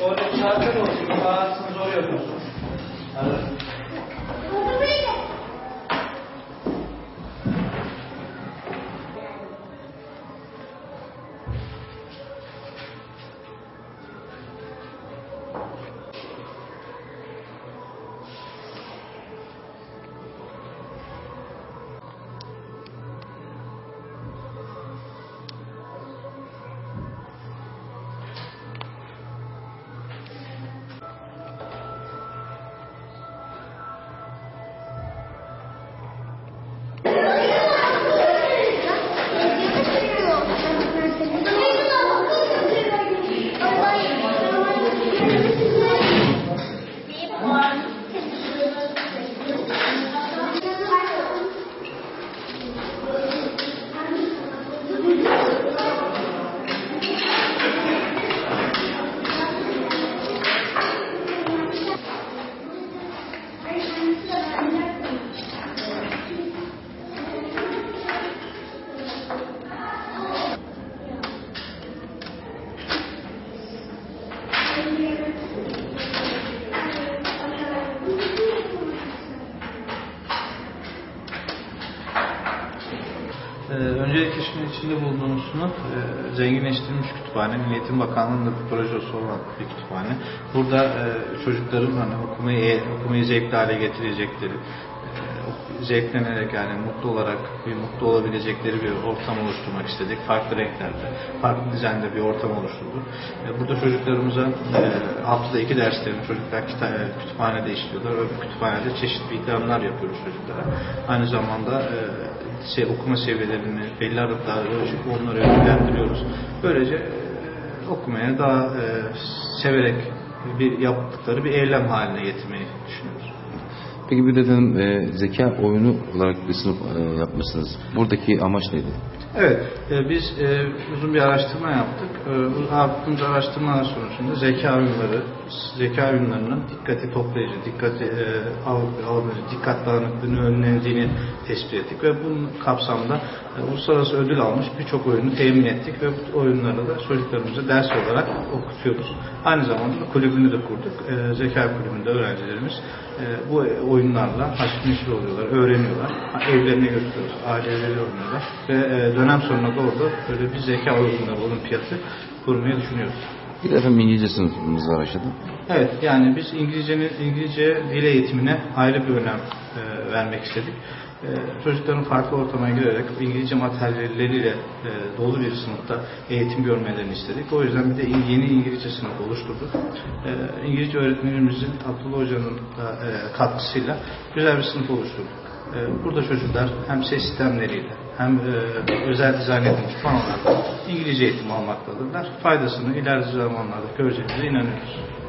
और चार से दो पास में जोड़े होते हैं öncelikle şimdi içinde bulunduğumuz sınıf e, zenginleştirilmiş kütüphane. Milli Eğitim Bakanlığı'nın da projesi olan bir kütüphane. Burada e, çocukların hani okumayı, okumayı zevkli hale getirecekleri, e, zevklenerek yani mutlu olarak bir mutlu olabilecekleri bir ortam oluşturmak istedik. Farklı renklerde, farklı dizaynda bir ortam oluşturduk. E, burada çocuklarımıza e, haftada iki derslerini çocuklar kita- e, kütüphanede işliyorlar. Öbür kütüphanede çeşitli ikramlar yapıyoruz çocuklara. Aynı zamanda e, şey, okuma seviyelerini belli aralıklarla ölçüp onları ödüllendiriyoruz. Böylece e, okumaya daha e, severek bir yaptıkları bir eylem haline getirmeyi düşünüyoruz. Peki bir de dedim e, zeka oyunu olarak bir sınıf e, yapmışsınız. Buradaki amaç neydi? Evet, e, biz e, uzun bir araştırma yaptık. E, yaptığımız araştırmalar sonucunda zeka oyunları, zeka oyunlarının dikkati toplayıcı, dikkati e, al- alıcı, dikkat dağınıklığını önlendiğini tespit ettik ve bunun kapsamında e, uluslararası ödül almış birçok oyunu temin ettik ve bu oyunları da çocuklarımıza ders olarak okutuyoruz. Aynı zamanda da kulübünü de kurduk. E, zeka kulübünde öğrencilerimiz e, bu oyunlarla haşır neşir oluyorlar, öğreniyorlar. Evlerine götürüyoruz, aileleri oynuyorlar ve e, dönem sonuna doğru da böyle bir zeka oyunları olimpiyatı kurmayı düşünüyoruz. Bir efendim İngilizce sınıfımız var aşağıda. Evet, yani biz İngilizcenin İngilizce dil eğitimine ayrı bir önem e, vermek istedik. E, çocukların farklı ortama girerek İngilizce materyalleriyle e, dolu bir sınıfta eğitim görmelerini istedik. O yüzden bir de yeni İngilizce sınıfı oluşturduk. İngilizce öğretmenimizin Abdullah Hoca'nın katkısıyla güzel bir sınıf oluşturduk. Burada çocuklar hem ses sistemleriyle hem özel dizayn edilmiş panolarla İngilizce eğitim almaktadırlar. Faydasını ileride zamanlarda göreceğimize inanıyoruz.